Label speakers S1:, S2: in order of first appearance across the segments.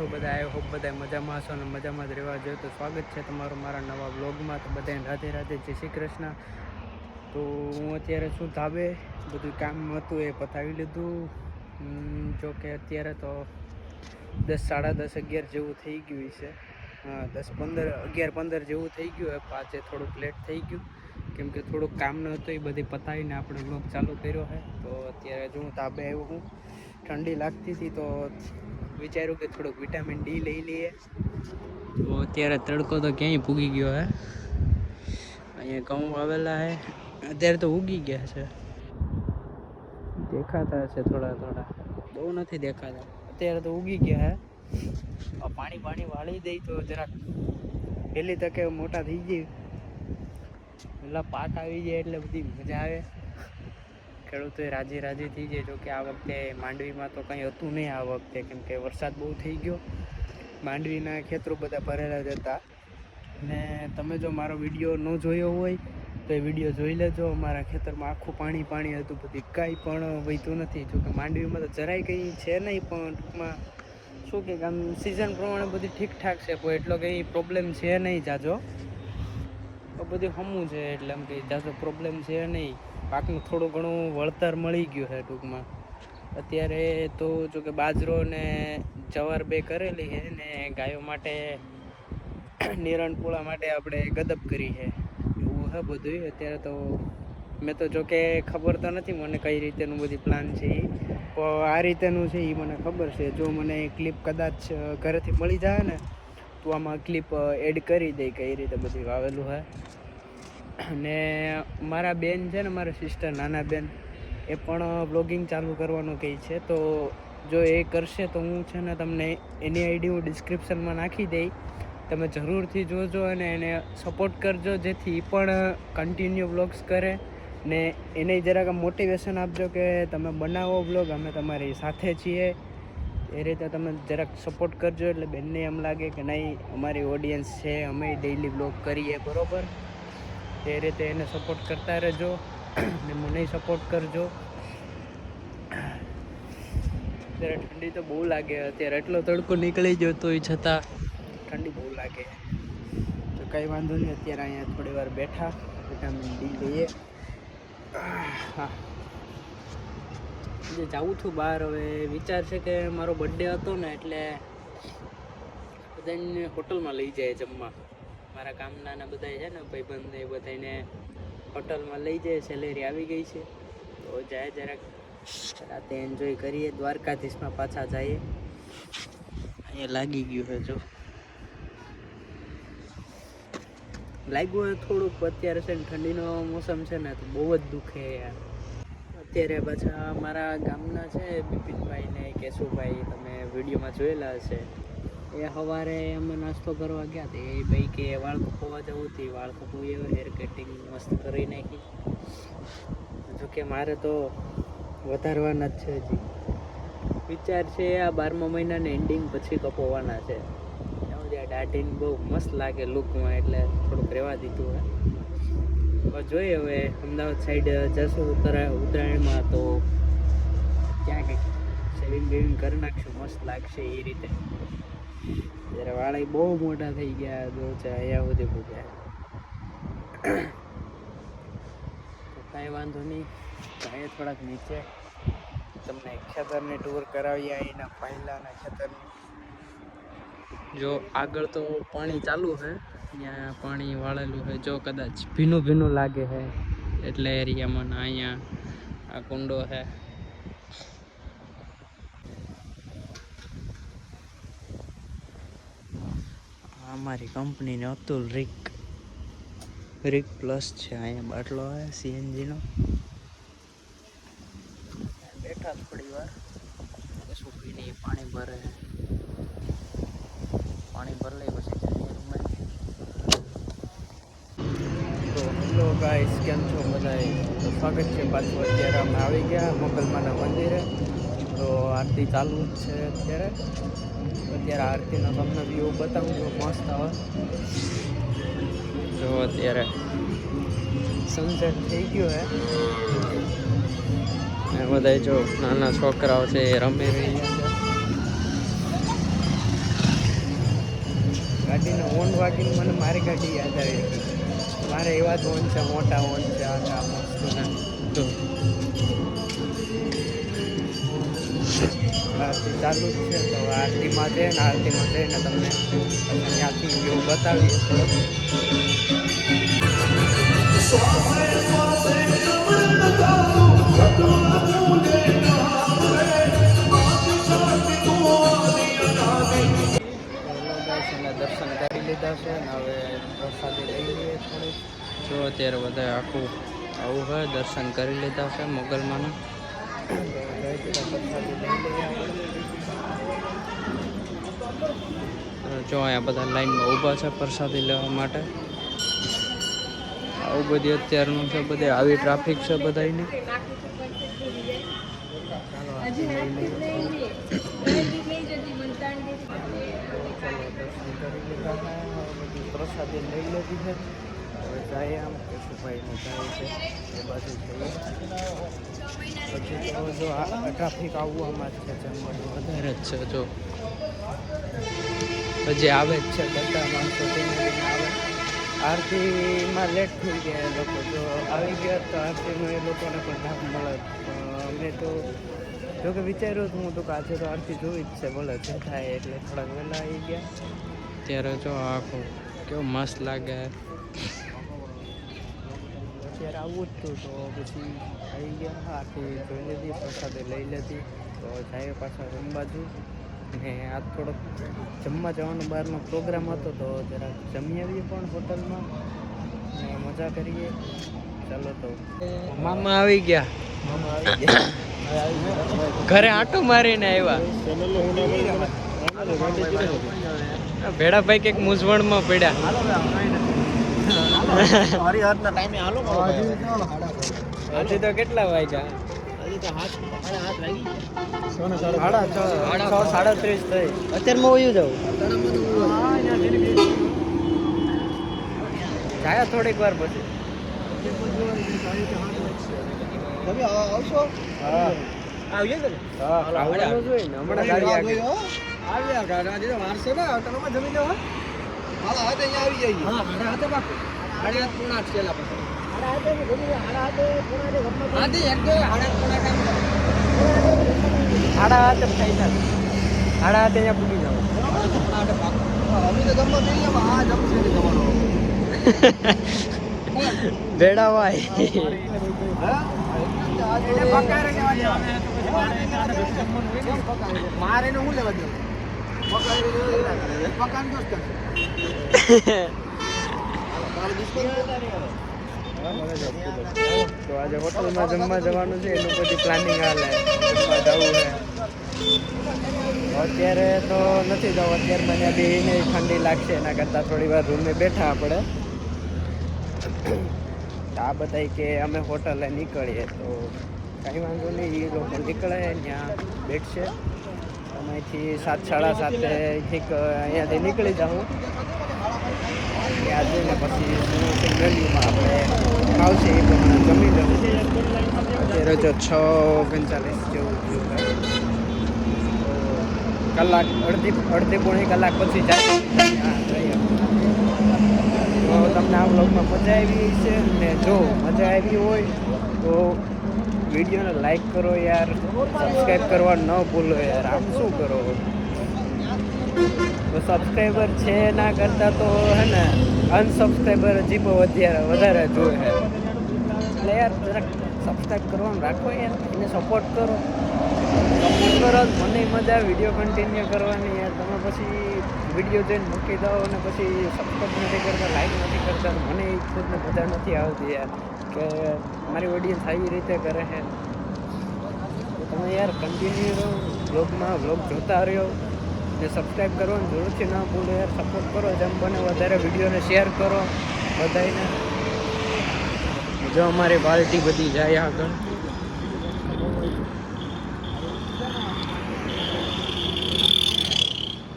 S1: છો બધા? I hope બધા મજામાં હશો અને મજામાં જ રહેવા જોઈએ તો સ્વાગત છે તમારું મારા નવા બ્લોગમાં તો બધાને રાધે રાધે, જય શ્રી કૃષ્ણ. તો હું અત્યારે શું ધાબે. બધું કામ હતું એ પતાવી લીધું. જોકે અત્યારે તો દસ, સાડા દસ, અગિયાર જેવું થઈ ગયું છે. દસ પંદર, અગિયાર, પંદર જેવું થઈ ગયું. પાછે થોડુંક લેટ થઈ ગયું. કેમ કે થોડુંક કામ ન હતું, એ બધી પતાવીને આપણે બ્લોગ ચાલુ કર્યો છે. તો અત્યારે જો હું ધાબે આવ્યો હું. ઠંડી લાગતી હતી તો વિચાર્યું કે થોડુંક વિટામિન ડી લઈ લઈએ. તો અત્યારે તડકો તો ક્યાંય ભૂગી ગયો હે? અહીંયા ઘઉં આવેલા હે. અત્યારે તો ઉગી ગયા છે. દેખાતા છે થોડા થોડા. બહુ નથી દેખાતા. અત્યારે તો ઉગી ગયા હે. આ પાણી પાણી વાળી દઈ તો જરાક પહેલી તકે મોટા થઈ જાય પેલા પાક આવી જાય એટલે બધી મજા આવે. ખેડૂતોએ રાજી રાજી થઈ જાય જોકે આ વખતે માંડવીમાં તો કંઈ હતું નહીં આ વખતે, કેમ કે વરસાદ બહુ થઈ ગયો. માંડવીના ખેતરો બધા ભરેલા જ હતા. ને તમે જો મારો વીડિયો ન જોયો હોય, તો એ વીડિયો જોઈ લેજો. અમારા ખેતરમાં આખું પાણી પાણી હતું, બધી કાંઈ પણ વહેતું નથી. જોકે માંડવીમાં તો જરાય કંઈ છે નહીં, પણ ટૂંકમાં શું કે આમ સિઝન પ્રમાણે બધી ઠીકઠાક છે, કોઈ એટલો કંઈ પ્રોબ્લેમ છે નહીં જાજો તો બધું હમું છે, એટલે એમ કે જાજો પ્રોબ્લેમ છે નહીં. પાકનું થોડું ઘણું વળતર મળી ગયું છે ટૂંકમાં. અત્યારે તો જો કે બાજરો ને જવાર બે કરેલી છે ને ગાયો માટે નિરણપુળા માટે આપણે ગદબ કરી છે. એવું છે બધું અત્યારે તો મેં તો જો કે ખબર તો નથી મને કઈ રીતેનું બધી પ્લાન છે એ પણ આ રીતેનું છે એ મને ખબર છે. જો મને ક્લિપ કદાચ ઘરેથી મળી જાય ને, તો આમાં ક્લિપ એડ કરી દે કઈ રીતે બધી વાવેલું છે. અને મારા બેન છે ને, મારા સિસ્ટર નાના બેન, એ પણ બ્લોગિંગ ચાલુ કરવાનું કહે છે. તો જો એ કરશે તો હું છે ને તમને એની આઈડી હું ડિસ્ક્રિપ્શનમાં નાખી દઈ તમે જરૂરથી જોજો અને એને સપોર્ટ કરજો, જેથી એ પણ કન્ટિન્યુ બ્લોગ્સ કરે. ને એને જરાક મોટિવેશન આપજો કે તમે બનાવો બ્લોગ અમે તમારી સાથે છીએ. એ રીતે તમે જરાક સપોર્ટ કરજો એટલે બેનને એમ લાગે કે નહીં, અમારી ઓડિયન્સ છે, અમે ડેઈલી બ્લોગ કરીએ, બરોબર? એ રીતે એને સપોર્ટ કરતા રહેજો ને મને સપોર્ટ કરજો. અત્યારે ઠંડી તો બહુ લાગે. અત્યારે એટલો તડકો નીકળી ગયો એ છતાં ઠંડી બહુ લાગે. તો કંઈ વાંધો નહીં, અત્યારે અહીંયા થોડી વાર બેઠા. વિટામિન ડી લઈએ. હા. જે જાઉં છું બહાર. હવે વિચાર છે કે મારો બર્થડે હતો ને એટલે બધાને હોટલમાં લઈ જાય જમવા. મારા કામના બધા છે ને ભાઈબંધ એ બધાને હોટલમાં લઈ જાય, સેલેરી આવી ગઈ છે. તો જાય જરાક. રાતે એન્જોય કરીએ, દ્વારકાધીશમાં પાછા જઈએ. અહીંયા લાગી ગયું છે, જો. લાગ્યું હોય થોડુંક અત્યારે છે ને ઠંડીનો મોસમ છે ને, તો બહુ જ દુખે યાર. અત્યારે પાછા મારા ગામના છે, બિપિનભાઈ ને કેશુભાઈ, તમે વિડીયોમાં જોયેલા હશે. એ સવારે અમે નાસ્તો કરવા ગયા હતા એ ભાઈ કે વાળ કપોવા જવું હતી, વાળ કપાવી હેર કટિંગ મસ્ત કરી નાખી. જોકે મારે તો વધારવાના જ છે હજી. વિચાર છે આ બારમા મહિનાને એન્ડિંગ પછી કપોવાના છે. ત્યાં દાઢીને બહુ મસ્ત લાગે લુકમાં એટલે થોડુંક રહેવા દીધું હવે. જોઈએ હવે, અમદાવાદ સાઈડ જશું ઉત્તરા, ઉત્તરાયણમાં તો ક્યાં કંઈક સેવિંગ બેવિંગ કરી નાખશું, મસ્ત લાગશે એ રીતે. ત્યારે વાળા બહુ મોટા થઈ ગયા જો છે, અહીંયા સુધી પૂગ્યા. કાંઈ વાંધો નહીં. કાંઈ થોડાક નીચે તમને ખેતરની ટૂર કરાવીએ, અહીંના પહેલાંના ખેતરની. જો આગળ તો પાણી ચાલુ છે, ત્યાં પાણી વાળેલું છે. જો કદાચ ભીનું ભીનું લાગે છે, એટલે એરિયામાં અહીંયા આ કુંડો છે. અમારી કંપનીને અતુલ રીક. રિક પ્લસ છે અહીંયા બાટલો આવે સીએનજીનો. બેઠા થોડી વાર. કશું પીને પાણી ભરે. પાણી ભરી લઈ પછી તો હેલો ગાઈસ કેમ છો બધાય? તો સ્વાગત છે પાછું અત્યારે અમે આવી ગયા મોગલમાના મંદિરે. તો આરતી ચાલુ જ છે અત્યારે. અત્યારે આરતીનો તમને વ્યૂ બતાવું છું મસ્ત આવે. જો અત્યારે સનસેટ થઈ ગયો હે. બધા જો નાના છોકરાઓ છે એ રમી રહ્યા છે. ગાડીનો ઓન વાગીને મને મારી ગાડી યાદ આવી મારે એવા જ હોર્ન છે મોટા હોન છે આ મસ્ત આરતી ચાલુ જ છે. તો આરતીમાં છે ને આરતીમાં જઈને તમને ત્યાંથી વ્યૂ બતાવીએ. દર્શન કરી લીધા છે હવે પ્રસાદી લઈ લઈએ જો અત્યારે બધા આખું આવું હોય, દર્શન કરી લીધા છે મોગલમાંના. જો અહીંયા બધા લાઈનમાં ઊભા છે પ્રસાદી લેવા માટે. આવું બધી અત્યારનું છે, બધે આવી ટ્રાફિક છે બધાની પ્રસાદી લઈ લીધી. છે હવે જાય આમ કેશુભાઈનું જાય છે એ બાજુ જઈએ જો ટ્રાફિક આમાં જ છે વધારે જ છે જો હજી આવે જ છે બધા માણસો આરતીમાં લેટ થઈ ગયા એ લોકો જો આવી ગયા તો આરતીનો એ લોકોને પણ લાભ મળે અમે તો જો કે વિચાર્યું હતું હું તો આજે તો આરતી જોવી જ છે બોલે જે થાય એટલે થોડાક વહેલા આવી ગયા ત્યારે જો આખું કેવું મસ્ત લાગે અત્યારે આવું જ હતું તો પછી આવી ગયા. આરતી જોઈ લીધી, પ્રસાદે લઈ લીધી. તો જાય પાછા રૂમ ને આ થોડોક જમવા જવાનો બહારનો પ્રોગ્રામ હતો તો જરા જમી આવીએ પણ હોટલમાં. ને મજા કરીએ. ચાલો તો. મામા આવી ગયા. મામા આવી ગયા. ઘરે આંટો મારીને આવ્યા. ભેડાભાઈ કંઈક મૂંઝવણમાં પડ્યા.
S2: હરિહરના ટાઈમે હાલો
S1: હજી તો કેટલા વાગ્યા? સાડા છ છ સાડત્રીસ થઈ.
S2: અત્યારમાં વયું જાવ
S1: જાય થોડીક વાર પછી.
S2: તમે આવશો?
S1: હા.
S2: આવીએ ને
S1: હા આવવાનું જોઈએ ને હમણાં ગાડી
S2: આવ્યા. ગાડા. આજે વારસે ને જમી હાલા હાથે અહીંયા આવી જઈએ. હા હાથે હાડા હાથ પછી. હાડા હાથે હાડા હાથે એક તો હાડા પૂણા કામ
S1: સાડા હાથ જ થાય છે હાથે અહીંયા પૂગી જાવ
S2: અમે તો જમવા જઈએ આ જમશે ને જમવાનો
S1: ભેડાભાઈ
S2: મારે એને શું લેવા દેવું? મકાન તારે
S1: તો આજે હોટલમાં જમવા જવાનું છે એનું બધી પ્લાનિંગ હાલે જમવા જવું છે અત્યારે તો નથી જવું અત્યારે મને બેહીને ઠંડી લાગશે એના કરતાં થોડી વાર રૂમે બેઠા આપણે. આ બધા કે અમે હોટલે નીકળીએ તો કાંઈ વાંધો નહીં એ લોકો નીકળે ત્યાં બેઠશે. અહીંથી સાત સાડા સાતે ઠીક અહીંયાથી નીકળી જાઉં. ત્યાં જઈને પછી વેલ્યુમાં આપણે આવશે એ પ્રમાણે જમી અત્યારે જો છ ઓગણચાલીસ જેવું કલાક અડધી અડધી પોણી કલાક પછી જાય. તો તમને આ બ્લોગમાં મજા આવી છે ને જો મજા આવી હોય તો વિડીયોને લાઈક કરો યાર, સબસ્ક્રાઈબ કરવા ન ભૂલો યાર. આમ શું કરો? તો સબસ્ક્રાઈબર છે ના કરતાં તો હે ને અનસબસ્ક્રાઈબર હજી પણ વધારે વધારે જોવે છે. એટલે યાર જરાક સબસ્ક્રાઈબ કરવાનું રાખો યાર, એને સપોર્ટ કરો. સપોર્ટ કરો મને મજા વીડિયો કન્ટિન્યુ કરવાની યાર. તમે પછી વીડિયો જોઈને મૂકી દો અને પછી સબસ્ક્રાઈબ નથી કરતા લાઈક નથી કરતા મને ખુદને મજા નથી આવતી યાર કે મારી ઓડિયન્સ આવી રીતે કરે છે. તમે યાર કન્ટિન્યુ વ્લોગમાં વ્લોગ જોતા રહ્યો. ને સબસ્ક્રાઈબ કરવાનું જરૂરથી ના ભૂલો યાર સપોર્ટ કરો, જેમ બને વધારે વિડીયોને શેર કરો બધાને જો અમારી બાલ્ટી બધી જાય આગળ.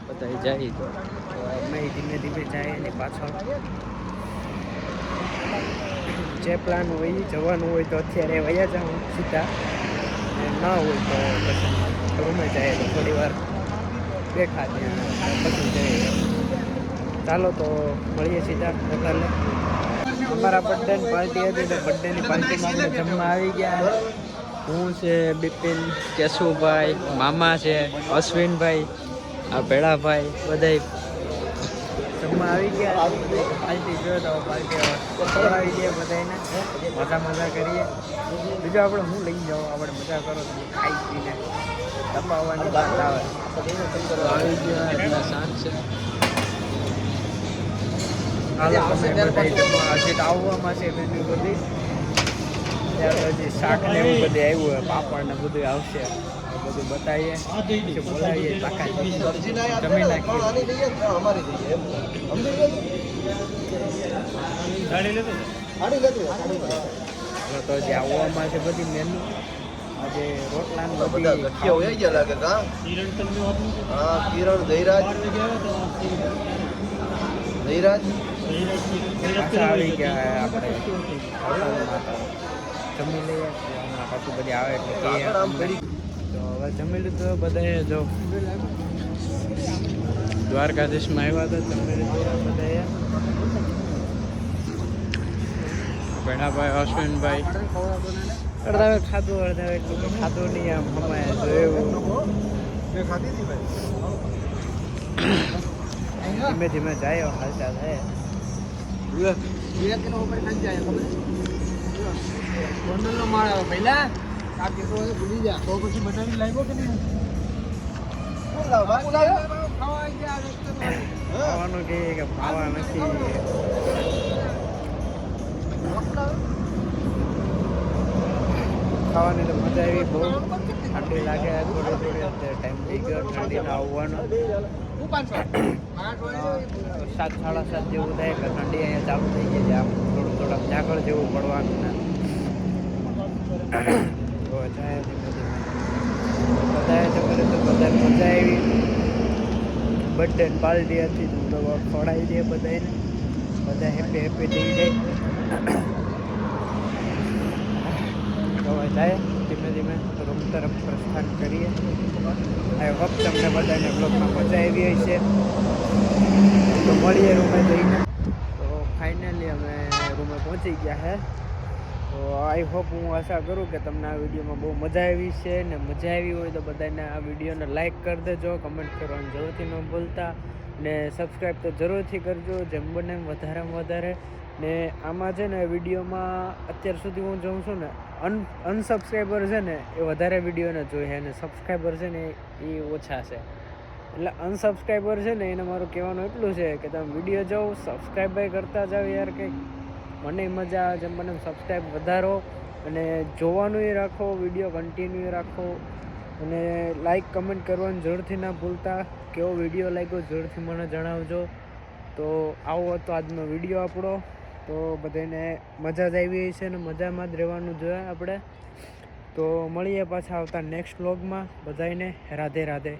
S1: બધા જાય તો. અમે ધીમે ધીમે જાય એની પાછળ. જે પ્લાન હોય જવાનું હોય તો અત્યારે વયા જાઉં સીધા. ને ના હોય તો પછી રૂમે જાય તો થોડી વાર. બેઠા પછી જઈએ. ચાલો તો મળીએ સીધા બધાને અમારા બર્થડે પાર્ટી હતી તો બર્થડેની પાર્ટીમાં આપણે જમવા આવી ગયા. હું છે બિપિન, કેશુભાઈ, મામા છે, અશ્વિનભાઈ, આ ભેળાભાઈ બધાય જમવા આવી ગયા. પાર્ટી જોયો તો પાર્ટી ખવડાવી દઈએ બધાને મજા મજા કરીએ. બીજું આપણે હું લઈ જાઉં. આપણે મજા કરો ખાઈ પીને. દબાવવાની વાત આવે. શાંત છે. આવવામાં છે બીજું બધી. ત્યારે હજી શાક ને એવું બધું આવ્યું પાપડ ને બધું આવશે. બધું બતાવીએ બોલાવીએ તાકાત જમી નાખીએ. તો જે આવવામાં છે બધી મેનુ આજે રોટલા
S2: બધા ગઠિયા હોય ગયા લાગે કા? હા કિરણ જયરાજ જયરાજ
S1: આવી ગયા આપણે. તો જમી લઈએ. પાછું બધી આવે એટલે કહીએ
S2: આમ કરી
S1: તો હવે જમી લીધું બધાએ જો. દ્વારકાધીશમાં આવ્યા હતા જમી લીધું બધાએ. ભેણાભાઈ અશ્વિનભાઈ અડધા ખાધું અડધા એટલું ખાધું નહીં આમ હમાય તો એવું. ધીમે ધીમે જાય હાલતા થાય
S2: ખાવાનું કે ખાવા પહેલા કાકી તો હવે ભૂલી જા તો પછી બનાવી લાવ્યો કે નહીં
S1: ખાવાનું કે કે ખાવા નથી ખાવાની તો મજા આવી, બહુ ઠંડી લાગે, થોડી થોડી અત્યારે ટાઈમ થઈ ગયો ઠંડીનો આવવાનો સાત, સાડા સાત જેવું થાય કે ઠંડી અહીંયા ચાલુ થઈ ગઈ છે, આમ થોડું થોડુંક ઝાકળ જેવું પડવાનું ને. તો જાય બધાએ તમારે તો બધાને મજા આવી. બર્થડે પાર્ટી હતી, તો તો દઈએ બધાને બધા હેપી હેપી થઈ જાય. જાય, ધીમે ધીમે રૂમ તરફ પ્રસ્થાન કરીએ. આઈ હોપ તમને બધાને બ્લોગમાં મજા આવી હશે. તો મળીએ રૂમે જઈને. તો ફાઇનલી અમે રૂમે પહોંચી ગયા હે. તો આઈ હોપ હું આશા કરું કે તમને આ વિડીયોમાં બહુ મજા આવી છે ને મજા આવી હોય તો બધાને આ વિડીયોને લાઇક કરી દેજો કમેન્ટ કરવાનું જરૂરથી ન ભૂલતા. ને સબસ્ક્રાઈબ તો જરૂરથી કરજો, જેમ બને વધારેમાં વધારે. ને આમાં છે ને વિડીયોમાં અત્યાર સુધી હું જોઉં છું ને, અન અનસબસ્ક્રાઈબર છે ને એ વધારે વિડીયોને જોઈએ અને સબસ્ક્રાઈબર છે ને એ ઓછા છે. એટલે અનસબસ્ક્રાઈબર છે ને એને મારું કહેવાનું એટલું છે કે તમે વીડિયો જાઓ સબસ્ક્રાઈબ કરતા જાઓ યાર કંઈક. મને મજા આવે જેમ મને સબસ્ક્રાઈબ વધારો અને જોવાનું એ રાખો વીડિયો કન્ટિન્યુ રાખો. અને લાઈક કમેન્ટ કરવાનું જરૂરથી ના ભૂલતા. કેવો વીડિયો લાગ્યો જરૂરથી મને જણાવજો. તો આવો હતો આજનો વીડિયો આપણો. તો બધાને મજા જ આવી છે ને મજામાં જ રહેવાનું જોઈએ આપણે. તો મળીએ પાછા આવતા નેક્સ્ટ વ્લોગમાં બધાને રાધે રાધે.